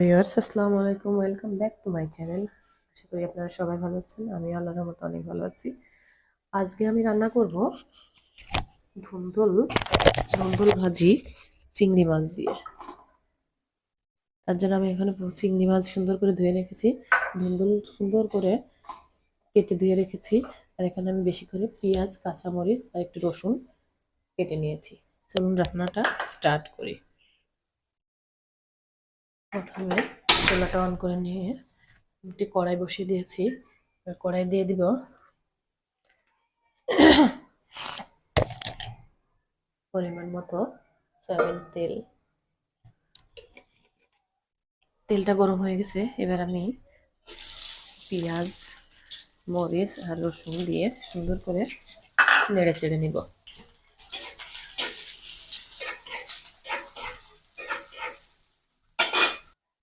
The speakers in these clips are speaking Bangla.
ভিউয়ার্স, আসসালামু আলাইকুম। Welcome back to my channel আশা করি আপনারা সবাই ভালো আছেন। আমি আল্লাহর রহমতে অনেক ভালো আছি। আজকে আমি রান্না করব ধুন্দুল ধুন্দুল ভাজি, চিংড়ি মাছ দিয়ে। তার জন্য আমি এখানে চিংড়ি মাছ সুন্দর করে ধুয়ে রেখেছি। ধুন্দুল সুন্দর করে কেটে ধুয়ে রেখেছি। আর এখানে আমি বেশি করে পেঁয়াজ, কাঁচামরিচ আর একটু রসুন কেটে নিয়েছি। চলুন রান্নাটা স্টার্ট করি। প্রথমে চুলাটা অন করে নিয়ে একটি কড়াই বসিয়ে দিয়েছি। কড়াই দিয়ে দিব পরিমাণ মতো সয়াবিন তেল। তেলটা গরম হয়ে গেছে। এবার আমি পেঁয়াজ, মরিচ আর রসুন দিয়ে সুন্দর করে নেড়ে চেড়ে নিব।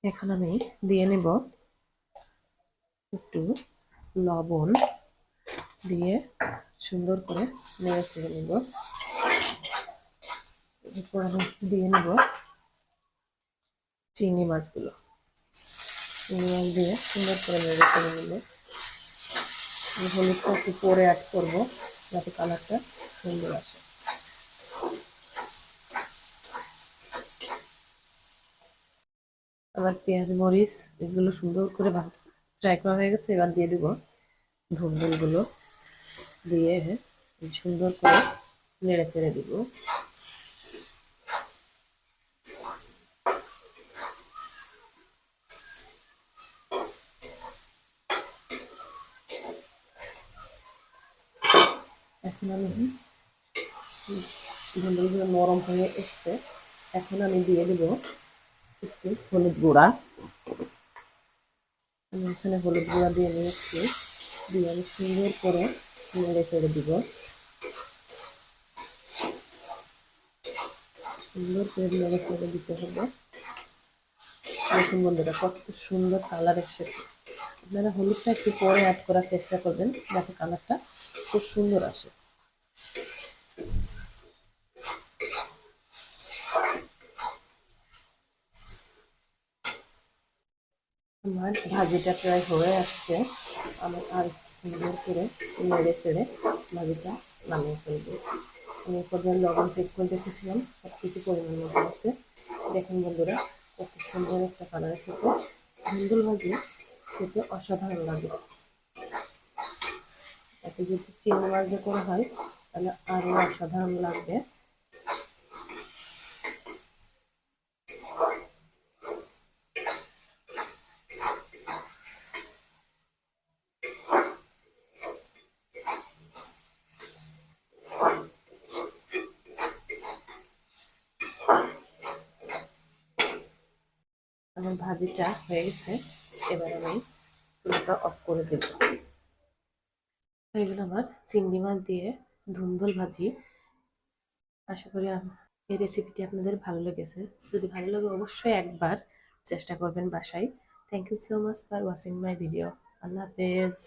এখন আমি দিয়ে নেব একটু লবণ দিয়ে সুন্দর করে নেড়ে চেড়ে নেব। এরপর আমি দিয়ে নেব চিংড়ি মাছগুলো। চিংড়ি মাছ দিয়ে সুন্দর করে নেড়ে চেড়ে নেব হলুদটা একটু পরে অ্যাড করব যাতে কালারটা সুন্দর আসে। আমার পেঁয়াজ, মরিচ এগুলো সুন্দর করে ফ্রাই করা হয়ে গেছে, এবার দিয়ে দিব ধুন্দুলগুলো। দিয়ে সুন্দর করে নেড়ে ফেড়ে দিব। এখন আমি ধুন্দুলগুলো নরম হয়ে এসছে, এখন আমি দিয়ে দেবো একটু হলুদ গুঁড়া। আমি এখানে হলুদ গুঁড়া দিয়ে নিয়েছি দিয়ে আমি সুন্দর করে নেড়ে ফেড়ে দিব। সুন্দর করে নেড়ে ফেড়ে দিতে হবে। দেখুন বন্ধুরা, কত সুন্দর কালার এসেছে। আপনারা হলুদটা একটু পরে অ্যাড করার চেষ্টা করবেন, যাতে কালারটা খুব সুন্দর আসে। আমার ভাজিটা প্রায় হয়ে আসছে। আমি আর সুন্দর করে নেড়ে চেড়ে ভাজিটা নামিয়ে ফেলব। আমি পর্যায়ে লবণ চেক করে দেখেছিলাম সব কিছু পরিমাণ মতো আছে। দেখুন বন্ধুরা, কত সুন্দর একটা কালার খেতে ধুন্দুল ভাজি খেতে অসাধারণ লাগে। এতে যদি চিংড়ি মাছ করা হয়, তাহলে আরও অসাধারণ লাগবে। আমার ভাজিটা হয়ে গেছে। এবার আমি চুলাটা অফ করে দেব। হয়ে গেল আমার চিংড়ি মাছ দিয়ে ধুমধুল ভাজি। আশা করি এই রেসিপিটি আপনাদের ভালো লেগেছে। যদি ভালো লাগে অবশ্যই একবার চেষ্টা করবেন বাসায়। Thank you so much for watching my video আল্লাহ হাফেজ।